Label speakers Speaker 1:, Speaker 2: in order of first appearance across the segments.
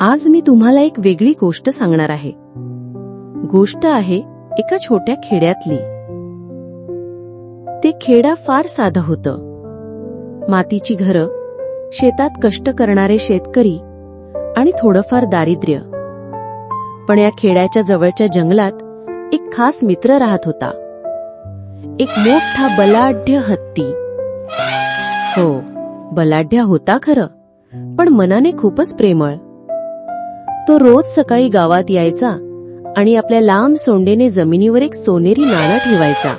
Speaker 1: आज मी तुम्हाला एक वेगळी गोष्ट सांगणार आहे. गोष्ट आहे एका छोट्या खेड्यातली. ते खेडा फार साधं होतं. मातीची घरं शेतात कष्ट करणारे शेतकरी आणि थोडंफार दारिद्र्य. पण या खेड्याच्या जवळच्या जंगलात एक खास मित्र राहत होता. एक मोठा बलाढ्य हत्ती. हो बलाढ्य होता खरं पण मनाने खूपच प्रेमळ. तो रोज सकाळी गावात यायचा आणि आपल्या लांब सोंडेने जमिनीवर एक सोनेरी नाणा ठेवायचा.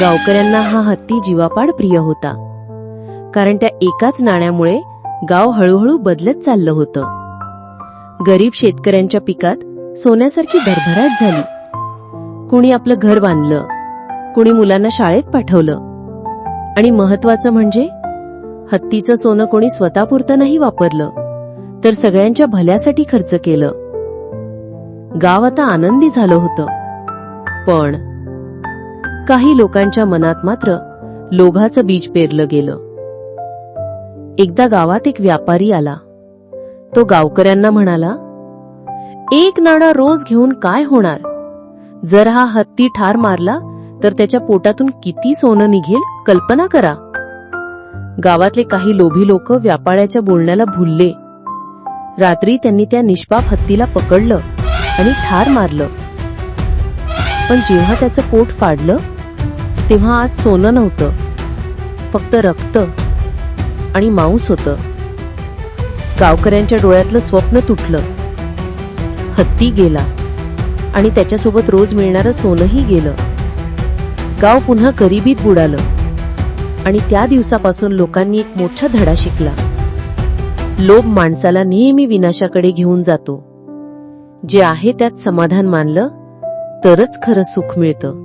Speaker 1: गावकऱ्यांना हा हत्ती जीवापाड प्रिय होता. कारण त्या एकाच नाण्यामुळे गाव हळूहळू बदलत चाललं होतं. गरीब शेतकऱ्यांच्या पिकात सोन्यासारखी भरभराट झाली. कुणी आपलं घर बांधलं कुणी मुलांना शाळेत पाठवलं. आणि महत्वाचं म्हणजे हत्तीचं सोनं कोणी स्वतःपुरतं नाही वापरलं. तर सगळ्यांच्या भल्यासाठी खर्च केलं. गाव आता आनंदी झालं होतं. पण काही लोकांच्या मनात मात्र लोघाचं बीज पेरलं गेलं. एकदा गावात एक व्यापारी आला. तो गावकऱ्यांना म्हणाला एक नाणा रोज घेऊन काय होणार? जर हा हत्ती ठार मारला तर त्याच्या पोटातून किती सोनं निघेल? कल्पना करा. गावातले काही लोभी लोक व्यापाऱ्याच्या बोलण्याला भुलले. रात्री त्यांनी त्या निष्पाप हत्तीला पकडलं आणि ठार मारलं. पण जेव्हा त्याचं पोट फाडलं तेव्हा आज सोनं नव्हतं. फक्त रक्त आणि मांस होतं. गावकऱ्यांच्या डोळ्यातलं स्वप्न तुटलं. हत्ती गेला आणि त्याच्यासोबत रोज मिळणारं सोनंही गेलं. गाव पुन्हा गरिबीत बुडालं आणि त्या दिवसापासून लोकांनी एक मोठा धडा शिकला. लोभ माणसाला नेहमी विनाशाकडे घेऊन जातो. जे आहे त्यात समाधान मानलं तरच खरं सुख मिळतं.